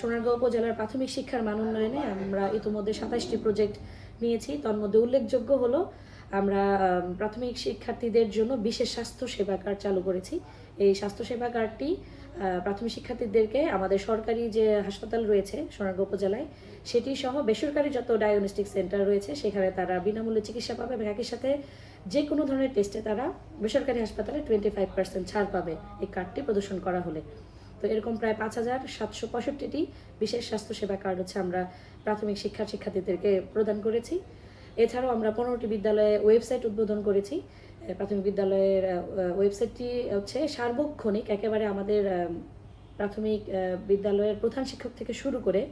সোনারগাঁও উপজেলার প্রাথমিক শিক্ষার মান উন্নয়নে আমরা ইতিমধ্যে সাতাশটি প্রজেক্ট নিয়েছি। তার মধ্যে উল্লেখযোগ্য হলো, আমরা প্রাথমিক শিক্ষার্থীদের জন্য বিশেষ স্বাস্থ্য সেবা কার্ড চালু করেছি। এই স্বাস্থ্য সেবা কার্ডটি প্রাথমিক শিক্ষার্থীদেরকে আমাদের সরকারি যে হাসপাতাল রয়েছে সোনারগাঁও উপজেলায়, সেটি সহ বেসরকারি যত ডায়াগনস্টিক সেন্টার রয়েছে, সেখানে তারা বিনামূল্যে চিকিৎসা পাবে এবং একই সাথে যে কোনো ধরনের টেস্টে তারা বেসরকারি হাসপাতালে টোয়েন্টি ফাইভ পার্সেন্ট ছাড় পাবে। এই কার্ডটি প্রদর্শন করা হলে তো এরকম প্রায় পাঁচ হাজার সাতশো পঁয়ষট্টিটি বিশেষ স্বাস্থ্যসেবা কার্ড হচ্ছে আমরা প্রাথমিক শিক্ষা শিক্ষার্থীদেরকে প্রদান করেছি। এছাড়াও আমরা পনেরোটি বিদ্যালয়ে ওয়েবসাইট উদ্বোধন করেছি। প্রাথমিক বিদ্যালয়ের ওয়েবসাইটটি হচ্ছে সার্বক্ষণিক, একেবারে আমাদের প্রাথমিক বিদ্যালয়ের প্রধান শিক্ষক থেকে শুরু করে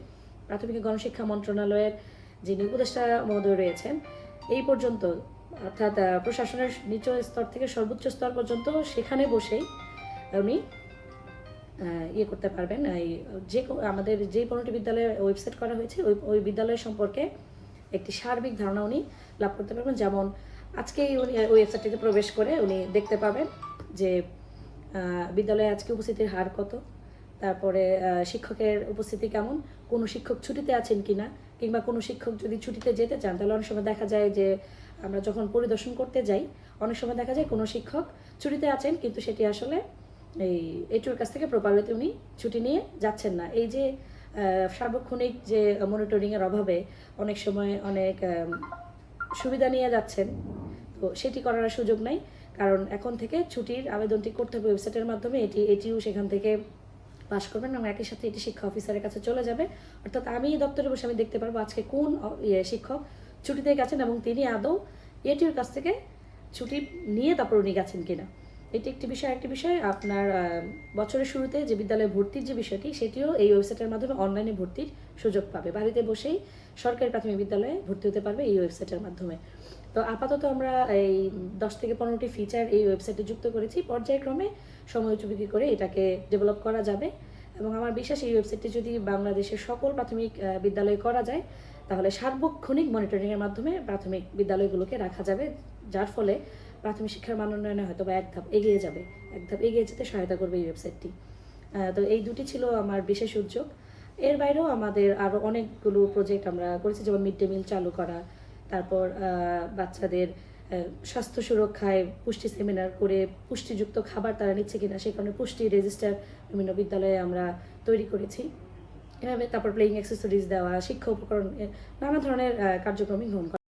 প্রাথমিক গণশিক্ষা মন্ত্রণালয়ের যিনি উপদেষ্টা মহোদয় রয়েছেন, এই পর্যন্ত, অর্থাৎ প্রশাসনের নিচ স্তর থেকে সর্বোচ্চ স্তর পর্যন্ত সেখানে বসেই উনি ইয়ে করতে পারবেন। এই, যে কো- আমাদের যে পনেরোটি বিদ্যালয়ে ওয়েবসাইট করা হয়েছে, ওই ওই বিদ্যালয় সম্পর্কে একটি সার্বিক ধারণা উনি লাভ করতে পারবেন। যেমন আজকেই উনি ওয়েবসাইটটিতে প্রবেশ করে উনি দেখতে পাবেন যে বিদ্যালয়ে আজকে উপস্থিতির হার কত, তারপরে শিক্ষকের উপস্থিতি কেমন, কোনো শিক্ষক ছুটিতে আছেন কিনা, কিংবা কোনো শিক্ষক যদি ছুটিতে যেতে চান, তাহলে অনেক সময় দেখা যায় যে, আমরা যখন পরিদর্শন করতে যাই, অনেক সময় দেখা যায় কোনো শিক্ষক ছুটিতে আছেন, কিন্তু সেটি আসলে এই এটুর কাছ থেকে প্রপারলিতে উনি ছুটি নিয়ে যাচ্ছেন না। এই যে সার্বক্ষণিক যে মনিটরিংয়ের অভাবে অনেক সময় অনেক সুবিধা নিয়ে যাচ্ছেন, তো সেটি করার সুযোগ নাই। কারণ এখন থেকে ছুটির আবেদনটি করতে হবে ওয়েবসাইটের মাধ্যমে। এটি, এটিও সেখান থেকে পাশ করবেন এবং একই সাথে এটি শিক্ষা অফিসারের কাছে চলে যাবে। অর্থাৎ আমি দপ্তরে বসে আমি দেখতে পারব আজকে কোন ইয়ে শিক্ষক ছুটিতে গেছেন এবং তিনি আদৌ এটির কাছ থেকে ছুটি নিয়ে তারপর উনি গেছেন কিনা। এটি একটি বিষয় একটি বিষয়, আপনার বছরের শুরুতে যে বিদ্যালয়ে ভর্তির যে বিষয়টি, সেটিও এই ওয়েবসাইটের মাধ্যমে অনলাইনে ভর্তির সুযোগ পাবে। বাড়িতে বসেই সরকারি প্রাথমিক বিদ্যালয়ে ভর্তি হতে পারবে এই ওয়েবসাইটের মাধ্যমে। তো আপাতত আমরা এই দশ থেকে পনেরোটি ফিচার এই ওয়েবসাইটে যুক্ত করেছি। পর্যায়ক্রমে সময় উপযোগী করে এটাকে ডেভেলপ করা যাবে। এবং আমার বিশ্বাস এই ওয়েবসাইটটি যদি বাংলাদেশের সকল প্রাথমিক বিদ্যালয়ে করা যায়, তাহলে সার্বক্ষণিক মনিটরিংয়ের মাধ্যমে প্রাথমিক বিদ্যালয়গুলোকে রাখা যাবে। যার ফলে প্রাথমিক শিক্ষার মান উন্নয়নে হয়তো বা এক ধাপ এগিয়ে যাবে, এক ধাপ এগিয়ে যেতে সহায়তা করবে এই ওয়েবসাইটটি তো এই দুটি ছিল আমার বিশেষ উদ্যোগ। এর বাইরেও আমাদের আরও অনেকগুলো প্রজেক্ট আমরা করেছি, যেমন মিড ডে মিল চালু করা, তারপর বাচ্চাদের স্বাস্থ্য সুরক্ষায় পুষ্টি সেমিনার করে পুষ্টিযুক্ত খাবার তারা নিচ্ছে কিনা, সেই কারণে পুষ্টি রেজিস্টার বিভিন্ন বিদ্যালয়ে আমরা তৈরি করেছি। এভাবে তারপর প্লেইং অ্যাক্সেসরিজ দেওয়া, শিক্ষা উপকরণ নানা ধরনের কার্যক্রমই গ্রহণ করা।